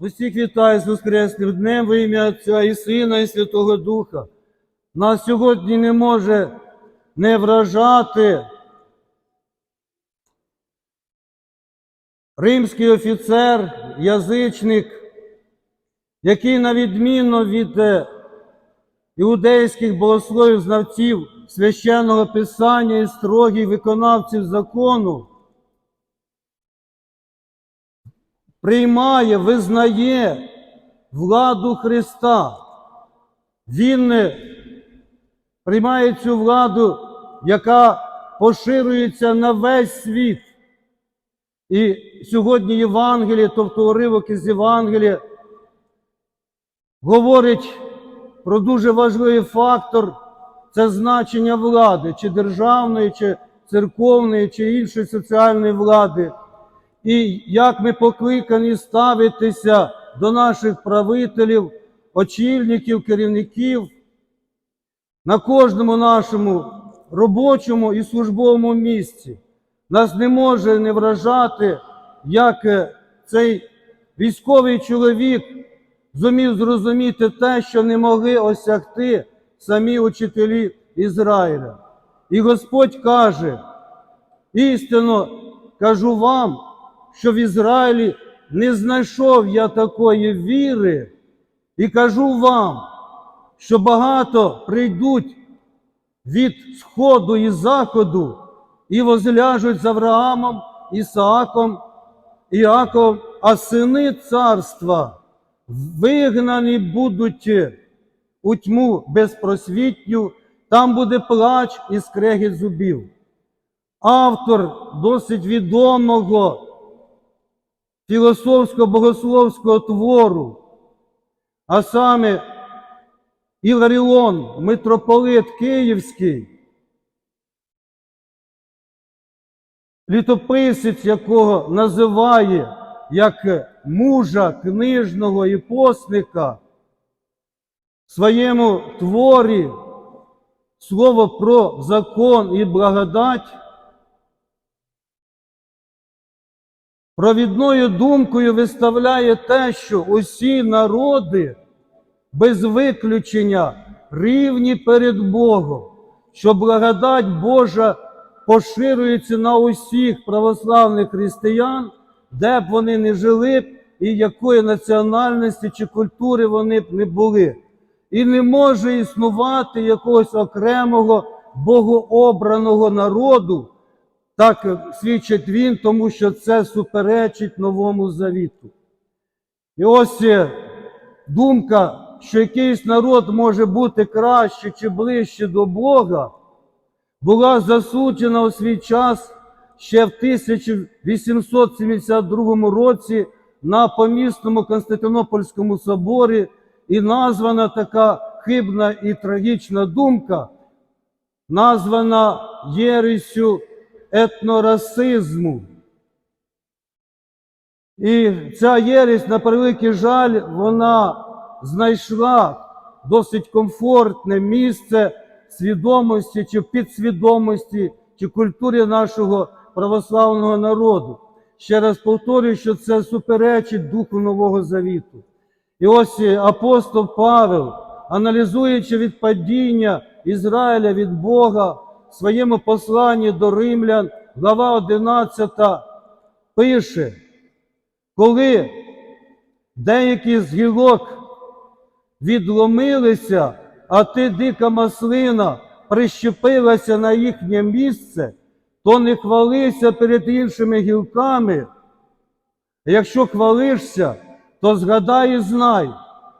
Усіх вітаю з Воскресним днем в ім'я Отця і Сина, і Святого Духа. Нас сьогодні не може не вражати римський офіцер, язичник, який, на відміну від е, іудейських богословів, знавців священного писання і строгих виконавців закону, приймає, визнає владу Христа. Він е, приймає цю владу, яка поширюється на весь світ. І сьогодні Євангеліє, тобто уривок із Євангелія, говорить про дуже важливий фактор це значення влади, чи державної, чи церковної, чи іншої соціальної влади. І як ми покликані ставитися до наших правителів, очільників, керівників на кожному нашому робочому і службовому місці. Нас не може не вражати, як е, цей військовий чоловік зумів зрозуміти те, що не могли осягти самі учителі Ізраїля. І Господь каже, істинно кажу вам, що в Ізраїлі не знайшов я такої віри, і кажу вам, що багато прийдуть від сходу і заходу і возляжуть з Авраамом, Ісааком, Іаковом, а сини царства вигнані будуть у тьму безпросвітню, там буде плач і скрегіт зубів. Автор досить відомого філософсько-богословського твору, а саме Іларіон, митрополит Київський, літописець якого називає як мужа книжного і постника, в своєму творі слово про закон і благодать, провідною думкою виставляє те, що усі народи без виключення рівні перед Богом, що благодать Божа поширюється на усіх православних християн, де б вони не жили б і якої національності чи культури вони б не були. І не може існувати якогось окремого богообраного народу, так свідчить він, тому що це суперечить новому завіту. І ось е, думка, що якийсь народ може бути краще чи ближче до Бога, була засуджена у свій час ще в 1872 році на помісному Константинопольському соборі, і названа така хибна і трагічна думка, названа єресю етнорасизму. І ця єресь, на превеликий жаль, вона знайшла досить комфортне місце свідомості чи підсвідомості чи культурі нашого православного народу. Ще раз повторюю, що це суперечить Духу Нового Завіту. І ось апостол Павел, аналізуючи відпадіння Ізраїля від Бога в своєму посланні до римлян, глава 11, пише, коли деякі з гілок відломилися, а ти, дика маслина, прищепилася на їхнє місце, то не хвалися перед іншими гілками. Якщо хвалишся, то згадай і знай,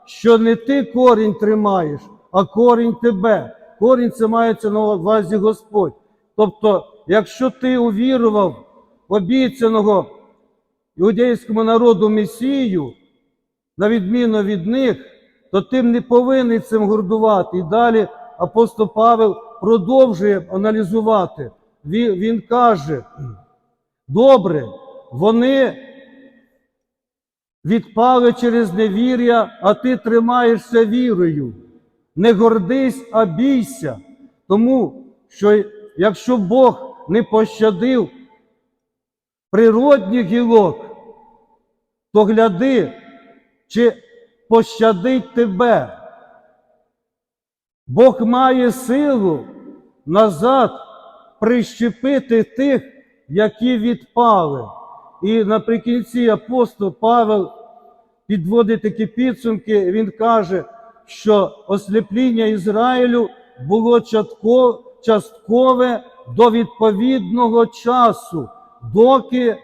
що не ти корінь тримаєш, а корінь тебе. Корінь це мається на увазі Господь. Тобто, якщо ти увірував обіцяного іудейському народу Месію, на відміну від них, то ти не повинен цим гордувати. І далі апостол Павел продовжує аналізувати. Він, він каже: добре, вони відпали через невір'я, а ти тримаєшся вірою. Не гордись, а бійся. Тому що якщо Бог не пощадив природних гілок, то гляди, чи пощадить тебе. Бог має силу назад прищепити тих, які відпали. І наприкінці апостол Павел підводить такі підсумки, він каже, що осліпління Ізраїлю було часткове до відповідного часу, доки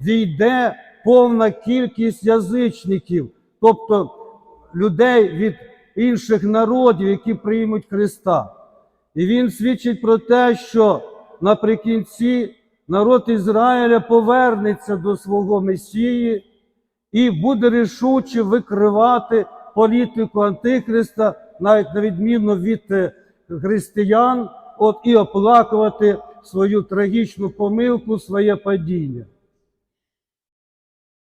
війде повна кількість язичників, тобто людей від інших народів, які приймуть Христа. І він свідчить про те, що наприкінці народ Ізраїля повернеться до свого Месії і буде рішуче викривати політику Антихриста, навіть на відміну від е, християн, от і оплакувати свою трагічну помилку, своє падіння.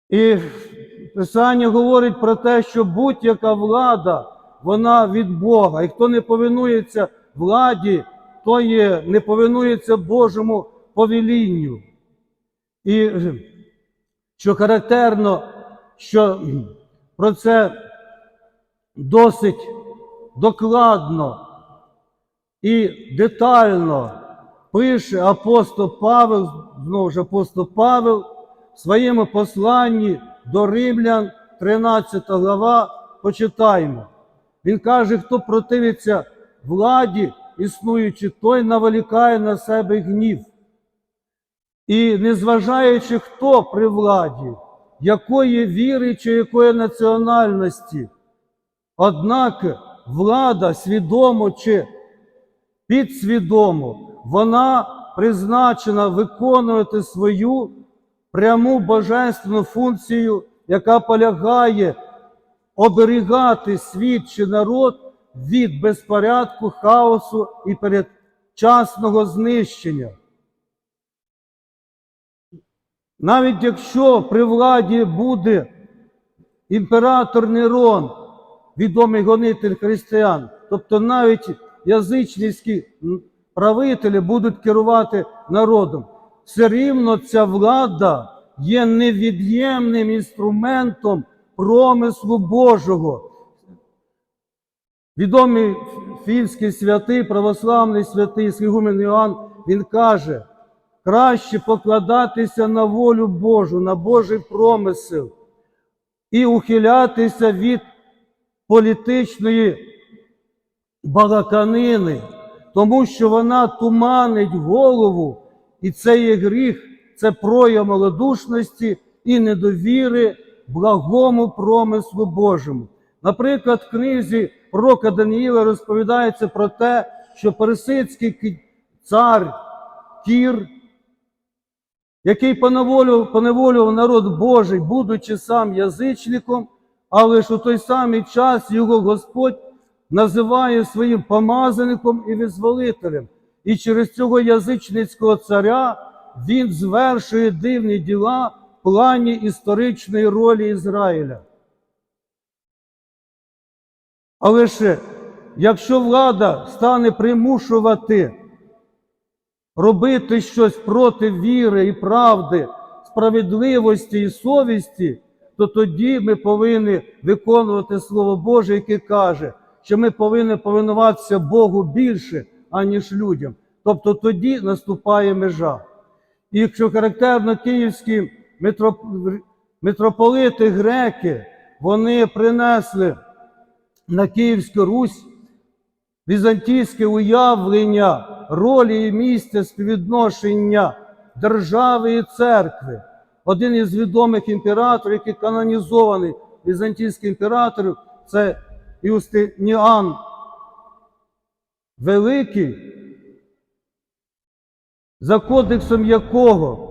І Писання говорить про те, що будь-яка влада, вона від Бога. І хто не повинується владі, той не повинується Божому повелінню. І що характерно, що про це досить докладно і детально пише апостол Павел, знову ж апостол Павел в своєму посланні до римлян, 13 глава, почитаємо. Він каже, хто противиться владі, існуючи, той наволікає на себе гнів. І незважаючи, хто при владі, якої віри чи якої національності, однак влада свідомо чи підсвідомо, вона призначена виконувати свою пряму божественну функцію, яка полягає оберігати світ чи народ від безпорядку, хаосу і передчасного знищення. Навіть якщо при владі буде імператор Нерон, відомий гонитель християн, тобто навіть язичницькі правителі будуть керувати народом, все рівно ця влада є невід'ємним інструментом промислу Божого. Відомий фінський святий, православний святий Сігумен Іоанн, він каже, краще покладатися на волю Божу, на Божий промисел і ухилятися від політичної балаканини, тому що вона туманить голову, і це є гріх, це прояв малодушності і недовіри благому промислу Божому. Наприклад, в книзі пророка Даниїла розповідається про те, що персидський цар Кір, який поневолював народ Божий, будучи сам язичником, але ж у той самий час його Господь називає своїм помазаником і визволителем. І через цього язичницького царя він звершує дивні діла в плані історичної ролі Ізраїля. Але ж якщо влада стане примушувати робити щось проти віри і правди, справедливості і совісті, то тоді ми повинні виконувати Слово Боже, яке каже, що ми повинні повинуватися Богу більше, аніж людям. Тобто тоді наступає межа. І якщо характерно київські митроп- митрополити греки, вони принесли на Київську Русь візантійське уявлення ролі і місця співвідношення держави і церкви. Один із відомих імператорів, який канонізований візантійський імператор, це Юстиніан Великий, за кодексом якого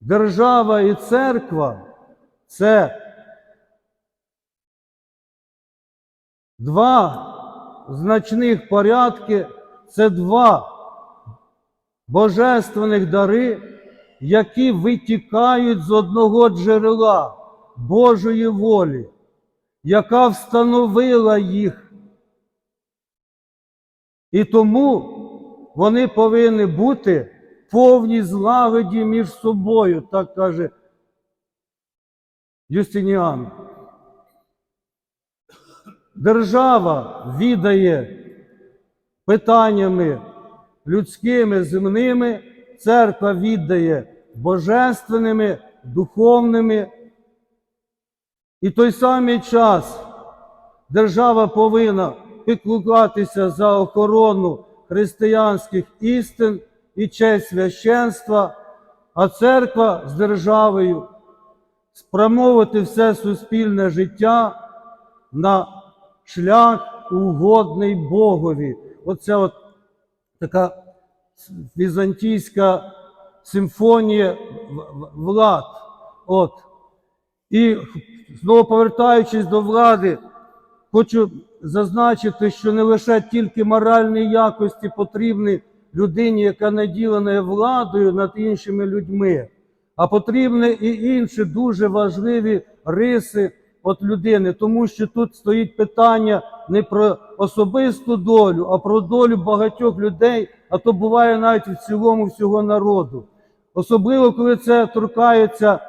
держава і церква це два значних порядки, це два божественних дари, які витікають з одного джерела Божої волі, яка встановила їх. І тому вони повинні бути в повній злагоді між собою, так каже Юстиніан. Держава відає питаннями людськими, земними, церква віддає божественними, духовними. І той самий час держава повинна піклуватися за охорону християнських істин і честь священства, а церква з державою спрямовувати все суспільне життя на шлях угодний Богові. Оце от така візантійська симфонія влад. От. І знову повертаючись до влади, хочу зазначити, що не лише тільки моральні якості потрібні людині, яка наділена владою над іншими людьми, а потрібні і інші дуже важливі риси от людини, тому що тут стоїть питання не про особисту долю, а про долю багатьох людей, а то буває навіть в цілому всього народу. Особливо, коли це торкається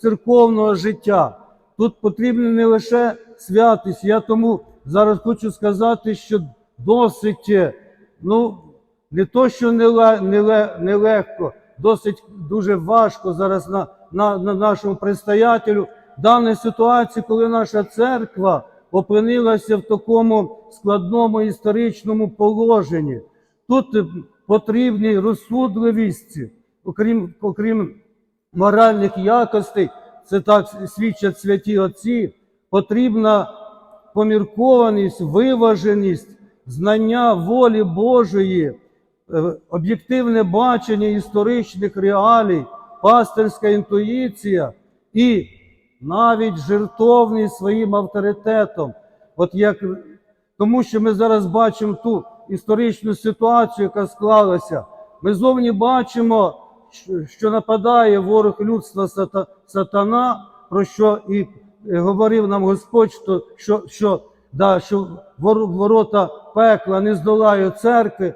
церковного життя. Тут потрібна не лише святість. Я тому зараз хочу сказати, що досить, е, ну, не то, що неле- неле- нелегко, досить дуже важко зараз на, на, на нашому предстоятелю даній ситуації, коли наша церква опинилася в такому складному історичному положенні. Тут потрібні розсудливість, окрім, окрім моральних якостей, це так свідчать святі отці, потрібна поміркованість, виваженість, знання волі Божої, е, об'єктивне бачення історичних реалій, пастирська інтуїція і навіть жертовність своїм авторитетом. От як, тому що ми зараз бачимо ту історичну ситуацію, яка склалася. Ми зовні бачимо, що- нападає ворог людства сатана, про що і е, говорив нам Господь, що, що, що, да, що ворота пекла не здолають церкви.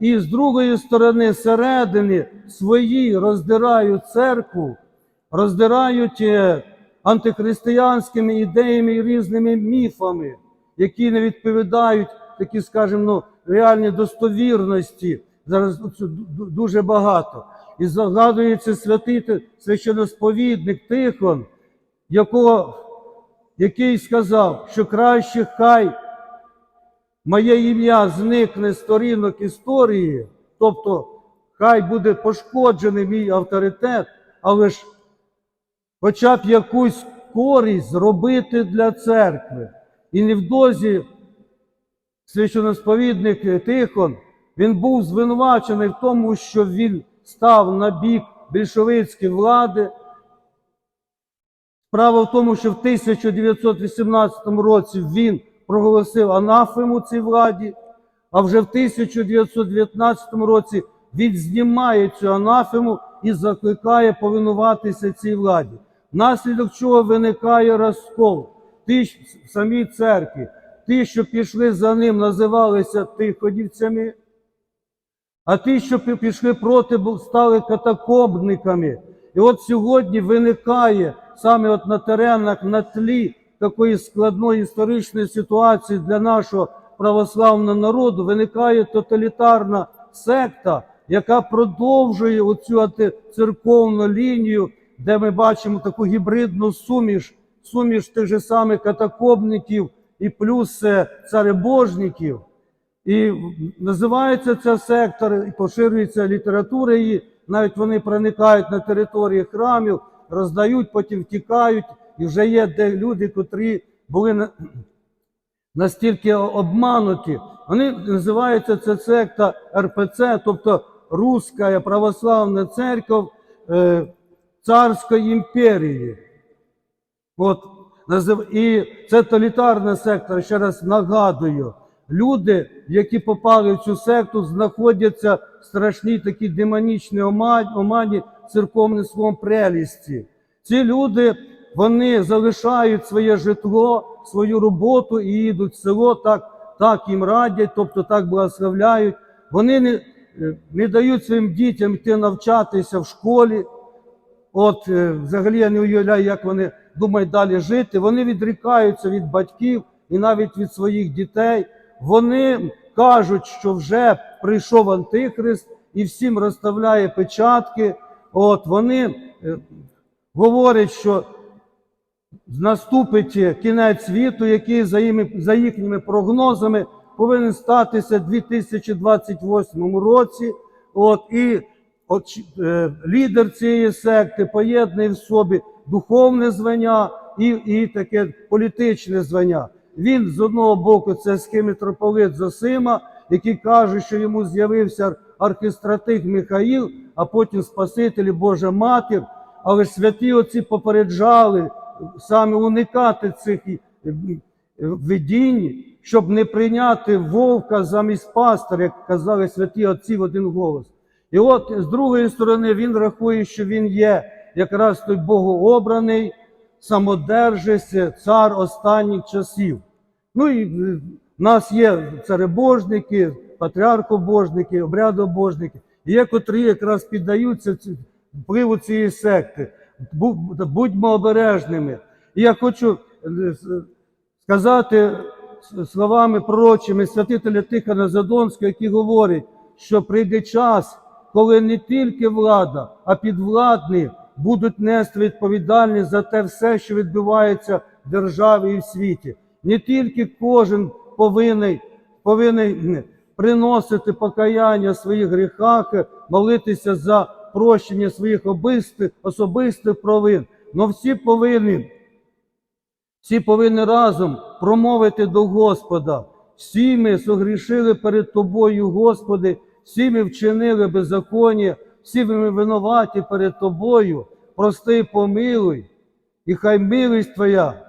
І з другої сторони, середини свої роздирають церкву, роздирають е, антихристиянськими ідеями і різними міфами, які не відповідають такі, скажімо, ну, реальній достовірності. Зараз дуже багато. І згадується святий священосповідник Тихон, якого, який сказав, що краще хай моє ім'я зникне з сторінок історії, тобто хай буде пошкоджений мій авторитет, але ж хоча б якусь користь зробити для церкви. І невдовзі священосповідник Тихон, він був звинувачений в тому, що він став на бік більшовицької влади. Справа в тому, що в 1918 році він проголосив анафему цій владі, а вже в 1919 році він знімає цю анафему і закликає повинуватися цій владі. Внаслідок чого виникає розкол. В самій церкві, ті, що пішли за ним, називалися тиходівцями, а ті, що пішли проти, стали катакомбниками. І от сьогодні виникає саме от на теренах, на тлі такої складної історичної ситуації для нашого православного народу, виникає тоталітарна секта, яка продовжує оцю антицерковну лінію, де ми бачимо таку гібридну суміш, суміш тих же самих катакомбників і плюс е, царебожників. І називається ця сектор, і поширюється література її, навіть вони проникають на території храмів, роздають, потім втікають, і вже є де люди, котрі були настільки обмануті. Вони називаються ця секта РПЦ, тобто Руська православна церква е, Царської імперії. От, і це тоталітарна секта, ще раз нагадую. Люди, які попали в цю секту, знаходяться в страшній такій демонічній омані, церковним словом прелісті. Ці люди, вони залишають своє житло, свою роботу і їдуть в село, так, так їм радять, тобто так благословляють. Вони не, не дають своїм дітям йти навчатися в школі. От, е, взагалі я не уявляю, як вони думають далі жити. Вони відрікаються від батьків і навіть від своїх дітей. Вони кажуть, що вже прийшов Антихрист і всім розставляє печатки. От вони е, говорять, що наступить кінець світу, який за, їми, за їхніми прогнозами повинен статися в 2028 році. От, і от, е, лідер цієї секти поєднує в собі духовне звання і, і таке політичне звання. Він з одного боку це схимітрополит Зосима, який каже, що йому з'явився архістратиг Михаїл, а потім Спаситель і Божа Матір. Але святі отці попереджали саме уникати цих е, видінь, щоб не прийняти вовка замість пастора, як казали святі отці в один голос. І от з другої сторони він рахує, що він є якраз той богообраний, самодержець, цар останніх часів. Ну і в нас є царебожники, патріархобожники, обрядобожники, є котрі якраз піддаються впливу цієї секти. Будьмо обережними. І я хочу е, сказати словами пророчими святителя Тихона Задонського, які говорять, що прийде час, коли не тільки влада, а підвладні будуть нести відповідальність за те все, що відбувається в державі і в світі. Не тільки кожен повинен, повинен приносити покаяння своїх гріхах, молитися за прощення своїх обистих, особистих провин, але всі повинні всі повинні разом промовити до Господа. Всі ми согрішили перед Тобою, Господи, всі ми вчинили беззаконня, всі ми винуваті перед Тобою. Прости, помилуй, і хай милість Твоя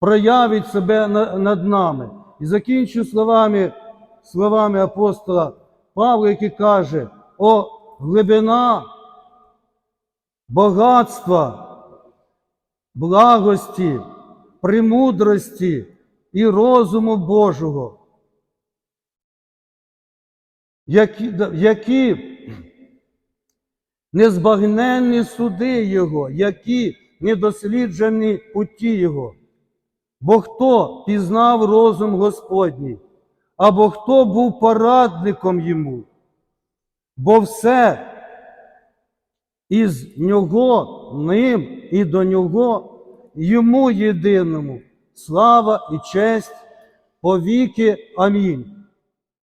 проявить себе над нами. І закінчу словами, словами апостола Павла, який каже: О, глибина багатства благості, премудрості і розуму Божого, які, які незбагненні суди Його, які недосліджені путі Його. Бо хто пізнав розум Господній, або хто був порадником йому, бо все із нього, ним і до нього, йому єдиному, слава і честь повіки. Амінь.